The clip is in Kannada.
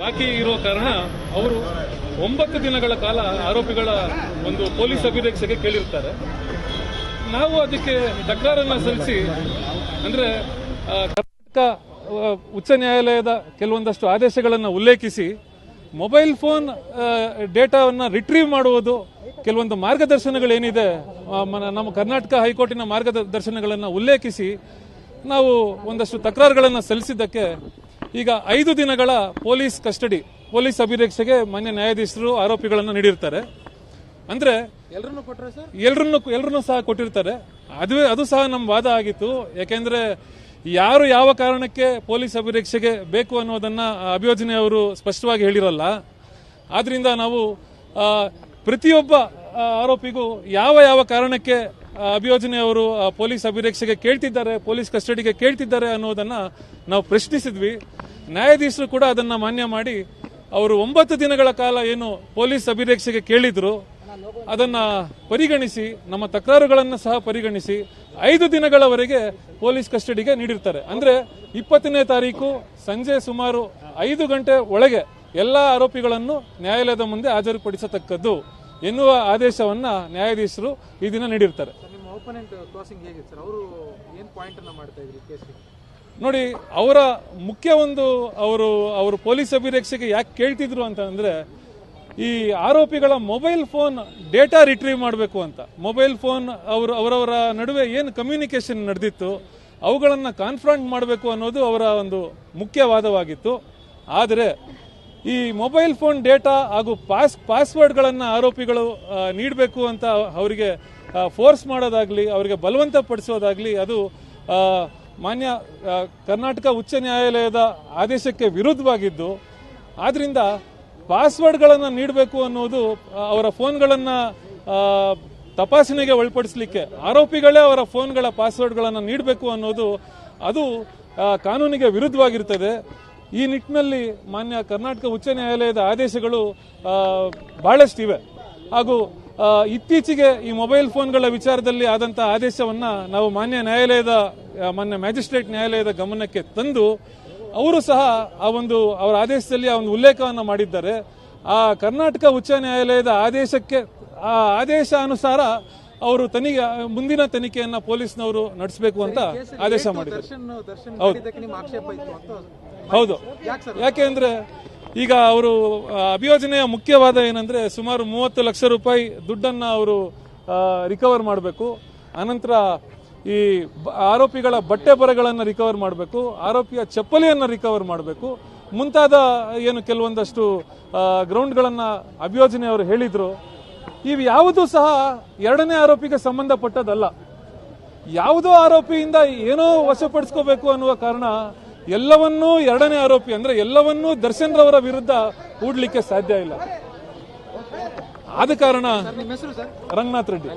ಬಾಕಿ ಇರೋ ಕಾರಣ ಅವರು ಒಂಬತ್ತು ದಿನಗಳ ಕಾಲ ಆರೋಪಿಗಳ ಒಂದು ಪೊಲೀಸ್ ಅಭಿರಕ್ಷೆಗೆ ಕೇಳಿರ್ತಾರೆ. ನಾವು ಅದಕ್ಕೆ ತಕರಾರನ್ನು ಸಲ್ಲಿಸಿ, ಅಂದ್ರೆ ಕರ್ನಾಟಕ ಉಚ್ಚ ನ್ಯಾಯಾಲಯದ ಕೆಲವೊಂದಷ್ಟು ಆದೇಶಗಳನ್ನು ಉಲ್ಲೇಖಿಸಿ, ಮೊಬೈಲ್ ಫೋನ್ ಡೇಟಾವನ್ನು ರಿಟ್ರೀವ್ ಮಾಡುವುದು ಕೆಲವೊಂದು ಮಾರ್ಗದರ್ಶನಗಳೇನಿದೆ ನಮ್ಮ ಕರ್ನಾಟಕ ಹೈಕೋರ್ಟಿನ ಮಾರ್ಗದರ್ಶನಗಳನ್ನು ಉಲ್ಲೇಖಿಸಿ, ನಾವು ಒಂದಷ್ಟು ತಕರಾರುಗಳನ್ನು ಸಲ್ಲಿಸಿದ್ದಕ್ಕೆ ಈಗ ಐದು ದಿನಗಳ ಪೊಲೀಸ್ ಕಸ್ಟಡಿ ಪೊಲೀಸ್ ಅಭಿರಕ್ಷೆಗೆ ಮಾನ್ಯ ನ್ಯಾಯಾಧೀಶರು ಆರೋಪಿಗಳನ್ನು ನೀಡಿರ್ತಾರೆ. ಅಂದ್ರೆ ಎಲ್ರನ್ನು ಎಲ್ರನ್ನೂ ಸಹ ಕೊಟ್ಟಿರ್ತಾರೆ. ಅದುವೇ ಅದು ಸಹ ನಮ್ಮ ವಾದ ಆಗಿತ್ತು. ಯಾಕೆಂದ್ರೆ ಯಾರು ಯಾವ ಕಾರಣಕ್ಕೆ ಪೊಲೀಸ್ ಅಭಿರಕ್ಷೆಗೆ ಬೇಕು ಅನ್ನೋದನ್ನ ಅಭಿಯೋಜನೆ ಅವರು ಸ್ಪಷ್ಟವಾಗಿ ಹೇಳಿರಲ್ಲ. ಆದ್ರಿಂದ ನಾವು ಪ್ರತಿಯೊಬ್ಬ ಆರೋಪಿಗೂ ಯಾವ ಯಾವ ಕಾರಣಕ್ಕೆ ಅಭಿಯೋಜನೆ ಅವರು ಪೊಲೀಸ್ ಅಭಿರಕ್ಷೆಗೆ ಕೇಳ್ತಿದ್ದಾರೆ ಪೊಲೀಸ್ ಕಸ್ಟಡಿಗೆ ಕೇಳ್ತಿದ್ದಾರೆ ಅನ್ನೋದನ್ನ ನಾವು ಪ್ರಶ್ನಿಸಿದ್ವಿ. ನ್ಯಾಯಾಧೀಶರು ಕೂಡ ಅದನ್ನು ಮಾನ್ಯ ಮಾಡಿ ಅವರು ಒಂಬತ್ತು ದಿನಗಳ ಕಾಲ ಏನು ಪೊಲೀಸ್ ಅಭಿರೇಕ್ಷೆಗೆ ಕೇಳಿದ್ರು. ಅದನ್ನು ಪರಿಗಣಿಸಿ, ನಮ್ಮ ತಕರಾರುಗಳನ್ನು ಸಹ ಪರಿಗಣಿಸಿ ಐದು ದಿನಗಳವರೆಗೆ ಪೊಲೀಸ್ ಕಸ್ಟಡಿಗೆ ನೀಡಿರ್ತಾರೆ. ಅಂದರೆ ಇಪ್ಪತ್ತನೇ ತಾರೀಕು ಸಂಜೆ ಸುಮಾರು ಐದು ಗಂಟೆ ಒಳಗೆ ಎಲ್ಲ ಆರೋಪಿಗಳನ್ನು ನ್ಯಾಯಾಲಯದ ಮುಂದೆ ಹಾಜರುಪಡಿಸತಕ್ಕದ್ದು ಎನ್ನುವ ಆದೇಶವನ್ನು ನ್ಯಾಯಾಧೀಶರು ಈ ದಿನ ನೀಡಿರ್ತಾರೆ. ನೋಡಿ, ಅವರ ಮುಖ್ಯ ಒಂದು ಅವರು ಅವರು ಪೊಲೀಸ್ ಅಭಿರಕ್ಷೆಗೆ ಯಾಕೆ ಕೇಳ್ತಿದ್ರು ಅಂತ ಅಂದ್ರೆ, ಈ ಆರೋಪಿಗಳ ಮೊಬೈಲ್ ಫೋನ್ ಡೇಟಾ ರಿಟ್ರೀವ್ ಮಾಡಬೇಕು ಅಂತ. ಮೊಬೈಲ್ ಫೋನ್ ಅವರು, ಅವರವರ ನಡುವೆ ಏನು ಕಮ್ಯುನಿಕೇಶನ್ ನಡೆದಿತ್ತು, ಅವುಗಳನ್ನು ಕಾನ್ಫ್ರಂಟ್ ಮಾಡಬೇಕು ಅನ್ನೋದು ಅವರ ಒಂದು ಮುಖ್ಯವಾದವಾಗಿತ್ತು. ಆದರೆ, ಈ ಮೊಬೈಲ್ ಫೋನ್ ಡೇಟಾ ಹಾಗೂ ಪಾಸ್, ಪಾಸ್ವರ್ಡ್ಗಳನ್ನು ಆರೋಪಿಗಳು ನೀಡಬೇಕು ಅಂತ ಅವರಿಗೆ ಫೋರ್ಸ್ ಮಾಡೋದಾಗಲಿ, ಅವರಿಗೆ ಬಲವಂತ ಪಡಿಸೋದಾಗಲಿ ಅದು ಮಾನ್ಯ ಕರ್ನಾಟಕ ಉಚ್ಚ ನ್ಯಾಯಾಲಯದ ಆದೇಶಕ್ಕೆ ವಿರುದ್ಧವಾಗಿದ್ದು, ಆದ್ರಿಂದ ಪಾಸ್ವರ್ಡ್ಗಳನ್ನು ನೀಡಬೇಕು ಅನ್ನೋದು ಅವರ ಫೋನ್ಗಳನ್ನು ತಪಾಸಣೆಗೆ ಒಳಪಡಿಸಲಿಕ್ಕೆ ಆರೋಪಿಗಳೇ ಅವರ ಫೋನ್ಗಳ ಪಾಸ್ವರ್ಡ್ಗಳನ್ನು ನೀಡಬೇಕು ಅನ್ನೋದು, ಅದು ಕಾನೂನಿಗೆ ವಿರುದ್ಧವಾಗಿರ್ತದೆ. ಈ ನಿಟ್ಟಿನಲ್ಲಿ ಮಾನ್ಯ ಕರ್ನಾಟಕ ಉಚ್ಚ ನ್ಯಾಯಾಲಯದ ಆದೇಶಗಳು ಬಹಳಷ್ಟಿವೆ. ಹಾಗೂ ಇತ್ತೀಚೆಗೆ ಈ ಮೊಬೈಲ್ ಫೋನ್ಗಳ ವಿಚಾರದಲ್ಲಿ ಆದಂತಹ ಆದೇಶವನ್ನ ನಾವು ಮಾನ್ಯ ನ್ಯಾಯಾಲಯದ ಮಾನ್ಯ ಮ್ಯಾಜಿಸ್ಟ್ರೇಟ್ ನ್ಯಾಯಾಲಯದ ಗಮನಕ್ಕೆ ತಂದು ಅವರು ಸಹ ಆ ಒಂದು ಅವರ ಆದೇಶದಲ್ಲಿ ಆ ಒಂದು ಉಲ್ಲೇಖವನ್ನು ಮಾಡಿದ್ದಾರೆ. ಆ ಕರ್ನಾಟಕ ಉಚ್ಚ ನ್ಯಾಯಾಲಯದ ಆದೇಶಕ್ಕೆ ಆ ಆದೇಶ ಅನುಸಾರ ಅವರು ತನಿಖೆ ಮುಂದಿನ ತನಿಖೆಯನ್ನ ಪೊಲೀಸ್ನವರು ನಡೆಸಬೇಕು ಅಂತ ಆದೇಶ ಮಾಡಿದ್ದಾರೆ. ಹೌದು. ಹೌದು. ಯಾಕೆಂದ್ರೆ ಈಗ ಅವರು ಅಭಿಯೋಜನೆಯ ಮುಖ್ಯವಾದ ಏನಂದ್ರೆ ಸುಮಾರು ಮೂವತ್ತು ಲಕ್ಷ ರೂಪಾಯಿ ದುಡ್ಡನ್ನ ಅವರು ರಿಕವರ್ ಮಾಡಬೇಕು. ಅನಂತರ ಈ ಆರೋಪಿಗಳ ಬಟ್ಟೆ ಬರೆಗಳನ್ನು ರಿಕವರ್ ಮಾಡಬೇಕು. ಆರೋಪಿಯ ಚಪ್ಪಲಿಯನ್ನು ರಿಕವರ್ ಮಾಡಬೇಕು. ಮುಂತಾದ ಏನು ಕೆಲವೊಂದಷ್ಟು ಗ್ರೌಂಡ್ಗಳನ್ನು ಅಭಿಯೋಜನೆ ಅವರು ಹೇಳಿದ್ರು. ಇವು ಯಾವುದೂ ಸಹ ಎರಡನೇ ಆರೋಪಿಗೆ ಸಂಬಂಧಪಟ್ಟದಲ್ಲ ಯಾವುದೋ ಆರೋಪಿಯಿಂದ ಏನೋ ವಶಪಡಿಸ್ಕೋಬೇಕು ಅನ್ನುವ ಕಾರಣ ಎಲ್ಲವನ್ನೂ ಎರಡನೇ ಆರೋಪಿ ಅಂದ್ರೆ ಎಲ್ಲವನ್ನೂ ದರ್ಶನ್ ರವರ ವಿರುದ್ಧ ಹೂಡ್ಲಿಕ್ಕೆ ಸಾಧ್ಯ ಇಲ್ಲ. ಆದ ಕಾರಣ ರಂಗನಾಥ್ ರೆಡ್ಡಿ.